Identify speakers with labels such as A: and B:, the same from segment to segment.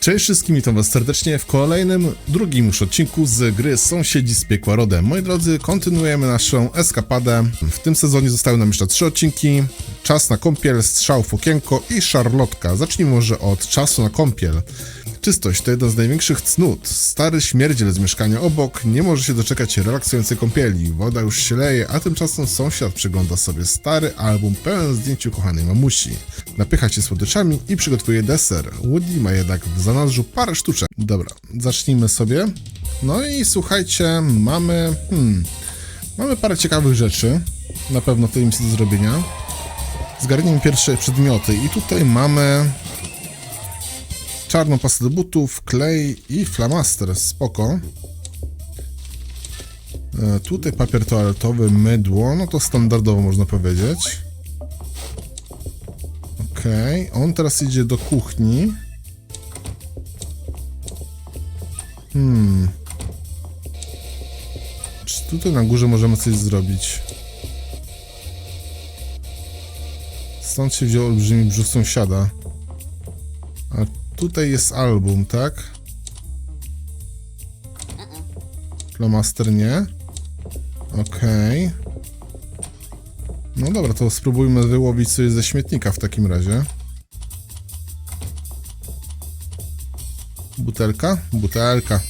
A: Cześć wszystkim, witam was serdecznie w kolejnym, drugim już odcinku z gry Sąsiedzi z Piekła Rodem. Moi drodzy, kontynuujemy naszą eskapadę. W tym sezonie zostały nam jeszcze trzy odcinki. Czas na kąpiel, strzał w okienko i szarlotka. Zacznijmy może od czasu na kąpiel. Czystość to jeden z największych cnót. Stary śmierdziel z mieszkania obok nie może się doczekać relaksującej kąpieli. Woda już się leje, a tymczasem sąsiad przegląda sobie stary album pełen zdjęć ukochanej mamusi. Napycha się słodyczami i przygotowuje deser. Woody ma jednak w zanadrzu parę sztuczek. Dobra, zacznijmy sobie. No i słuchajcie, mamy... Hmm, mamy parę ciekawych rzeczy. Na pewno w tej misji do zrobienia. Zgarnijmy pierwsze przedmioty i tutaj mamy czarną pastę do butów, klej i flamaster. Spoko. E, tutaj papier toaletowy, mydło, no to standardowo można powiedzieć. Okej, on teraz idzie do kuchni. Hmm. Czy tutaj na górze możemy coś zrobić? Stąd się wziął olbrzymi brzuch sąsiada. A tutaj jest album, tak? Flamaster nie. Okej. No dobra, to spróbujmy wyłowić coś ze śmietnika w takim razie. Butelka? Butelka.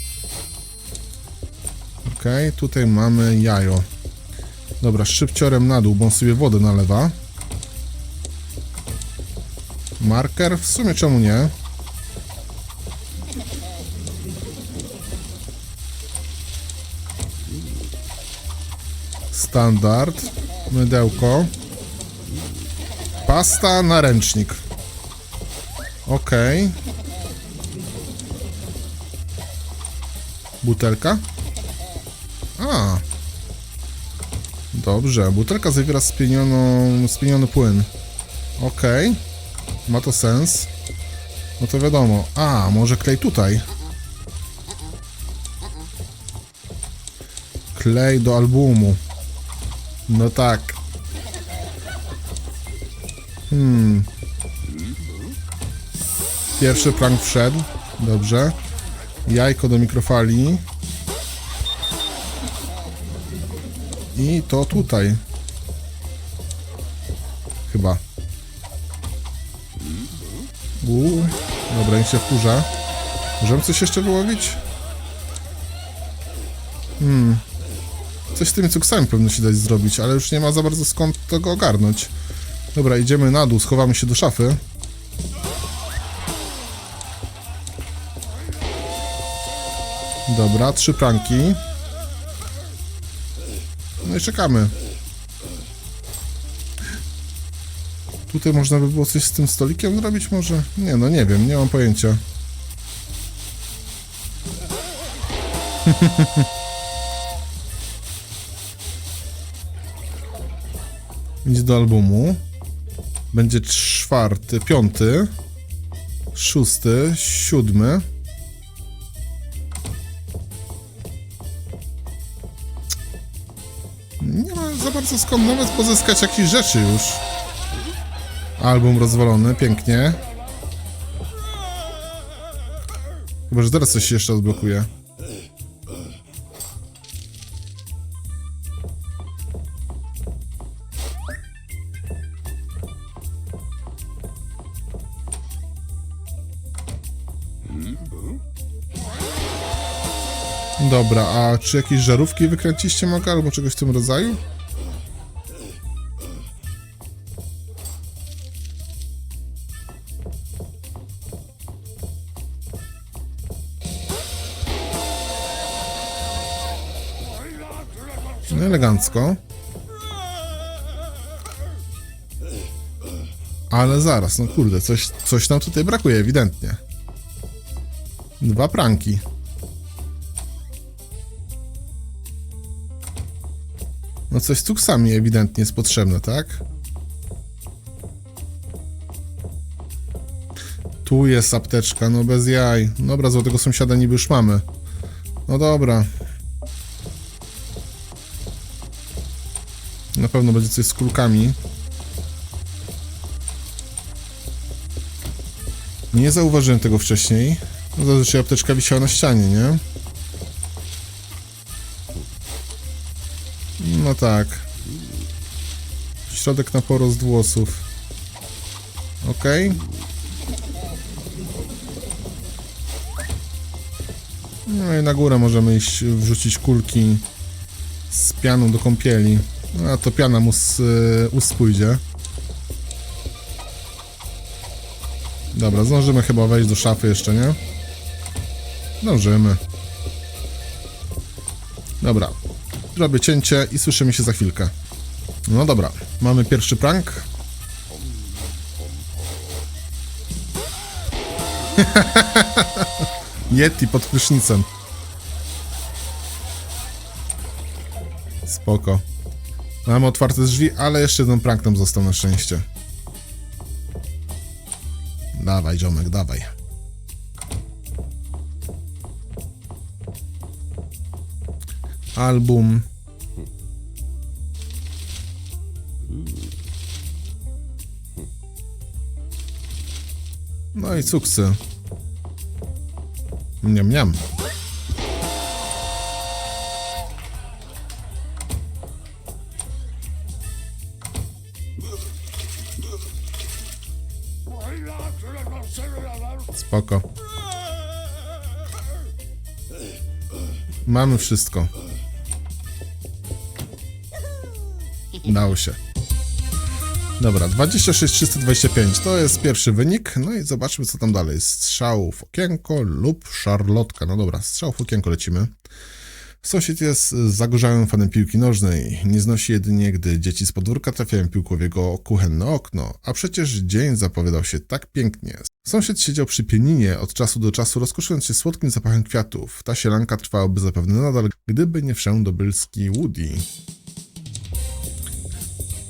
A: Okej, tutaj mamy jajo. Dobra, szybciorem na dół, bo on sobie wodę nalewa. Marker? W sumie czemu nie? Standard. Mydełko. Pasta na ręcznik. Okej. Butelka? A. Dobrze, butelka zawiera spienioną, spieniony płyn. Okej. Ma to sens. No to wiadomo. A, może klej tutaj. Klej do albumu. No tak. Hmm. Pierwszy prank wszedł. Dobrze. Jajko do mikrofali. I to tutaj. Chyba. Uuu. Dobra, niech się wkurza. Możemy coś jeszcze wyłowić? Hmm. Coś z tymi cuksami powinno się dać zrobić, ale już nie ma za bardzo skąd tego ogarnąć. Dobra, idziemy na dół, schowamy się do szafy. Dobra, trzy pranki. No i czekamy. Tutaj można by było coś z tym stolikiem zrobić może? Nie, no nie wiem, nie mam pojęcia. Idź do albumu. Będzie czwarty, piąty, szósty, siódmy. Nie ma za bardzo skąd nawet pozyskać jakichś rzeczy już. Album rozwalony, pięknie. Chyba, że teraz coś się jeszcze odblokuje. Dobra, a czy jakieś żarówki wykręciście mogę albo czegoś w tym rodzaju? Elegancko. Ale zaraz, no kurde, coś, coś nam tutaj brakuje, ewidentnie. Dwa pranki. No coś z cuksami ewidentnie jest potrzebne, tak? Tu jest apteczka, no bez jaj. Dobra, złotego sąsiada niby już mamy. No dobra. Pewno będzie coś z kulkami. Nie zauważyłem tego wcześniej. No zazwyczaj apteczka wisiała na ścianie, nie? No tak. Środek na porost włosów. Okej. No i na górę możemy iść, wrzucić kulki z pianą do kąpieli. No, to piana mu z y, ust pójdzie. Dobra, zdążymy chyba wejść do szafy jeszcze, nie? Zdążymy. Dobra. Zrobię cięcie i słyszymy się za chwilkę. No dobra, mamy pierwszy prank. Yeti pod prysznicem. Spoko. Mamy otwarte drzwi, ale jeszcze jeden prank został na szczęście. Dawaj, ziomek, dawaj. Album. No i cuksy. Niam, niam. Mamy wszystko. Udało się. Dobra, 26 325 to jest pierwszy wynik. No i zobaczmy, co tam dalej. Strzał w okienko lub szarlotka. No dobra, strzał w okienko lecimy. Sąsiad jest zagorzałym fanem piłki nożnej. Nie znosi jedynie, gdy dzieci z podwórka trafiają piłką w jego kuchenne okno. A przecież dzień zapowiadał się tak pięknie. Sąsiad siedział przy pianinie od czasu do czasu, rozkoszując się słodkim zapachem kwiatów. Ta sielanka trwałaby zapewne nadal, gdyby nie wszędobylski Woody.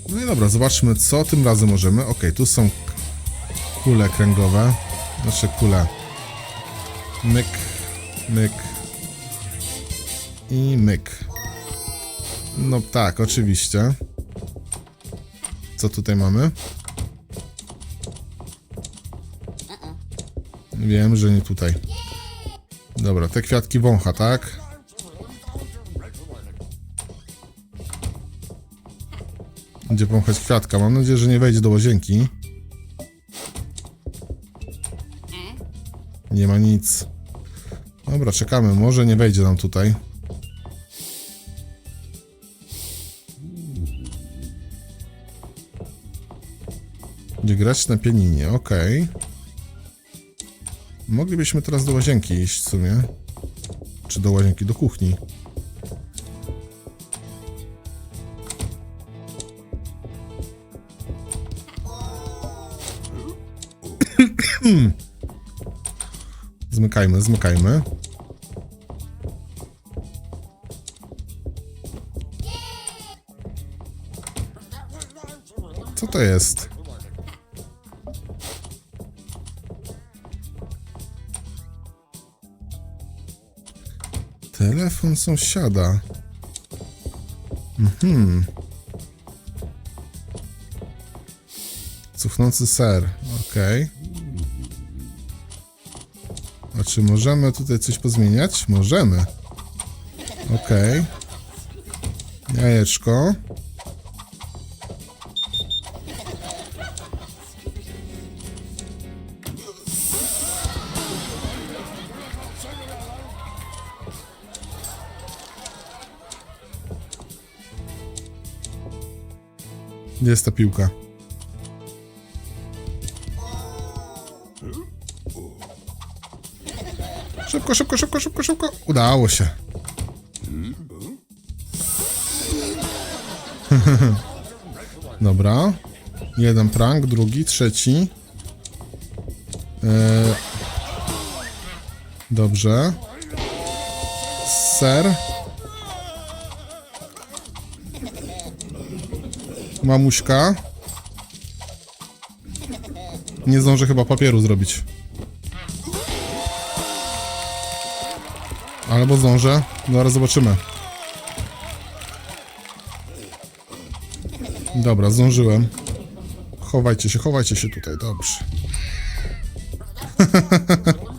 A: No i dobra, zobaczmy, co tym razem możemy. Ok, tu są kule kręgowe. Znaczy kule. Myk, myk. I myk. No tak, oczywiście. Co tutaj mamy? Wiem, że nie tutaj. Dobra, te kwiatki wącha, tak? Będzie wąchać kwiatka. Mam nadzieję, że nie wejdzie do łazienki. Nie ma nic. Dobra, czekamy. Może nie wejdzie nam tutaj. Będzie grać na pianinie, okej. Moglibyśmy teraz do łazienki iść w sumie. Czy do łazienki, do kuchni. Zmykajmy, zmykajmy. Co to jest? Telefon sąsiada. Mhm. Cuchnący ser. Okej. A czy możemy tutaj coś pozmieniać? Możemy. Okej. Jajeczko. Gdzie jest ta piłka? Szybko, szybko, szybko, szybko, szybko. Udało się. Dobra. Jeden prank, drugi, trzeci. Eee... Dobrze. Ser. Mamuśka. Nie zdążę chyba papieru zrobić. Albo zdążę. Zaraz zobaczymy. Dobra, zdążyłem. Chowajcie się, chowajcie się tutaj, dobrze.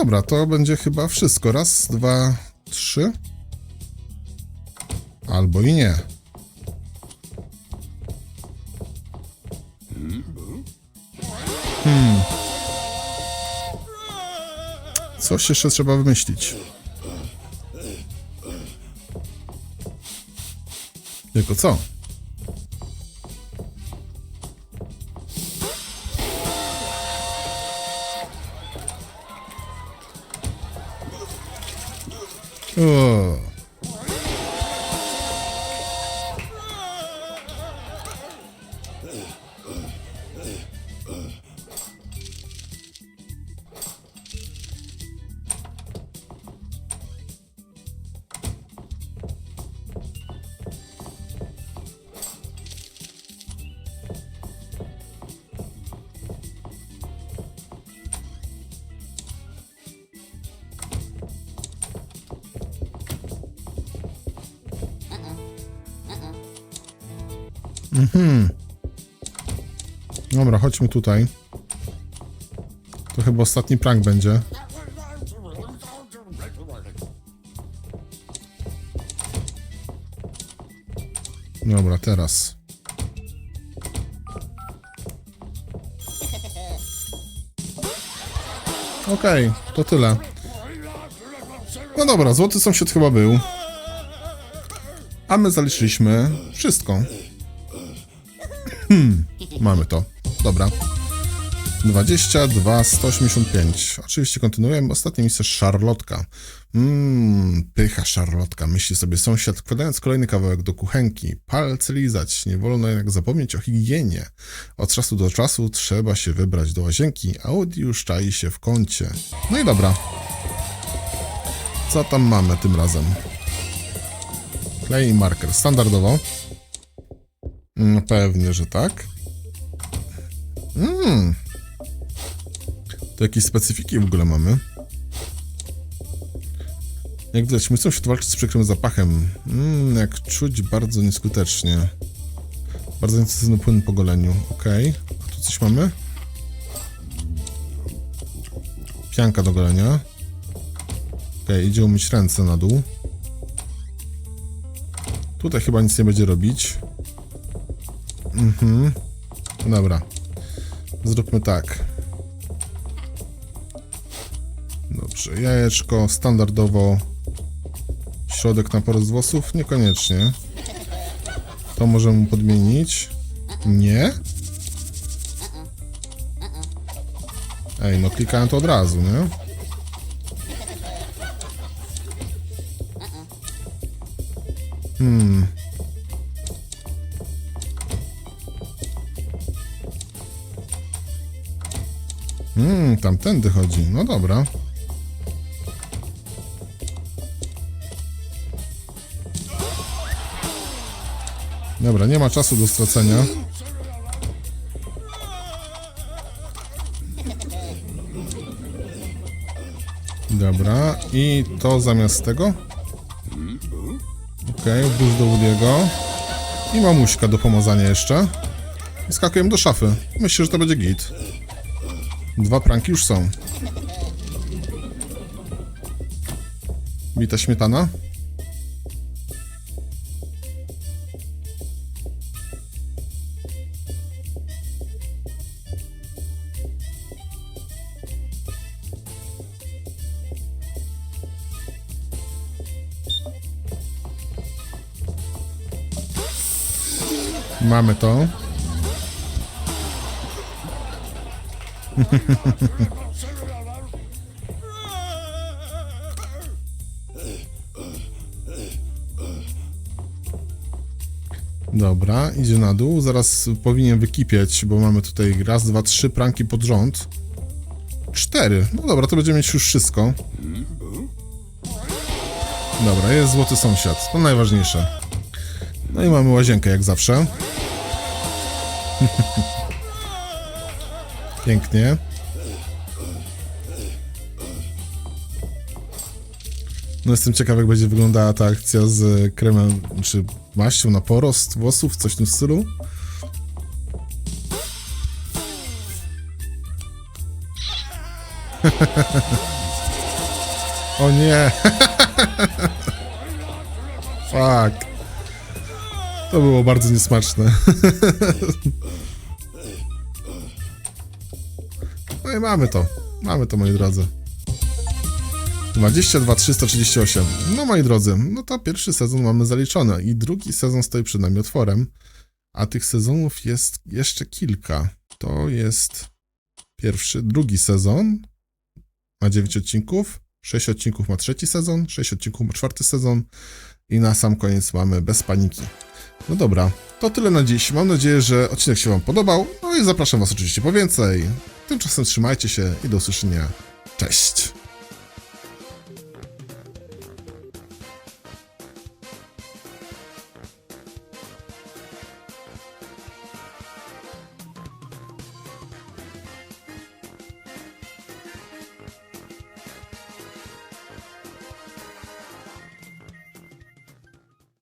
A: dobra, to będzie chyba wszystko. Raz, dwa, trzy. Albo i nie. Hmm. Coś jeszcze trzeba wymyślić. Tylko co? O. Dobra, chodźmy tutaj. To chyba ostatni prank będzie. Dobra, teraz. Okej, to tyle. No dobra, złoty sąsiad chyba był. A my zaliczyliśmy wszystko. Mamy to. Dobra. 22, 185. Oczywiście kontynuujemy. Ostatnie miejsce Szarlotka. Mmm, pycha Szarlotka. Myśli sobie sąsiad, wkładając kolejny kawałek do kuchenki. Palce lizać. Nie wolno jednak zapomnieć o higienie. Od czasu do czasu trzeba się wybrać do łazienki, a już czai się w kącie. No i dobra. Co tam mamy tym razem? Klej i marker. Standardowo. No pewnie, że tak. Mmm. To jakieś specyfiki w ogóle mamy. Jak widać, myślą się walczyć z przykrym zapachem. Mmm, jak czuć, bardzo nieskutecznie. Bardzo intensywny płyn po goleniu. Okej. A tu coś mamy? Pianka do golenia. Okej, idzie umyć ręce na dół. Tutaj chyba nic nie będzie robić. Mhm. Dobra. Zróbmy tak. Dobrze, jajeczko standardowo. Środek na porost włosów? Niekoniecznie. To możemy podmienić. Nie? Ej, no klikałem to od razu, nie? Hmm. Tamtędy chodzi. No dobra. Dobra, nie ma czasu do stracenia. Dobra, i to zamiast tego. Okej, okay, wóz do Woody'ego. I mamuśka do pomazania jeszcze. Skakujemy do szafy. Myślę, że to będzie git. Dwa pranki już są. Bita śmietana. Mamy to. Dobra, idzie na dół. Zaraz powinien wykipieć, bo mamy tutaj raz, dwa, trzy pranki pod rząd. Cztery. No dobra, to będziemy mieć już wszystko. Dobra, jest złoty sąsiad. To najważniejsze. No i mamy łazienkę jak zawsze. Pięknie. No jestem ciekaw, jak będzie wyglądała ta akcja z kremem, czy maścią na porost włosów, coś w tym stylu. O nie. Fuck. To było bardzo niesmaczne. No i mamy to. Mamy to, moi drodzy. 22 338. No moi drodzy, no to pierwszy sezon mamy zaliczony i drugi sezon stoi przed nami otworem, a tych sezonów jest jeszcze kilka. To jest pierwszy, drugi sezon, ma 9 odcinków, 6 odcinków ma trzeci sezon, 6 odcinków ma czwarty sezon i na sam koniec mamy bez paniki. No dobra, to tyle na dziś. Mam nadzieję, że odcinek się Wam podobał. No i zapraszam Was oczywiście po więcej. Tymczasem trzymajcie się i do usłyszenia. Cześć!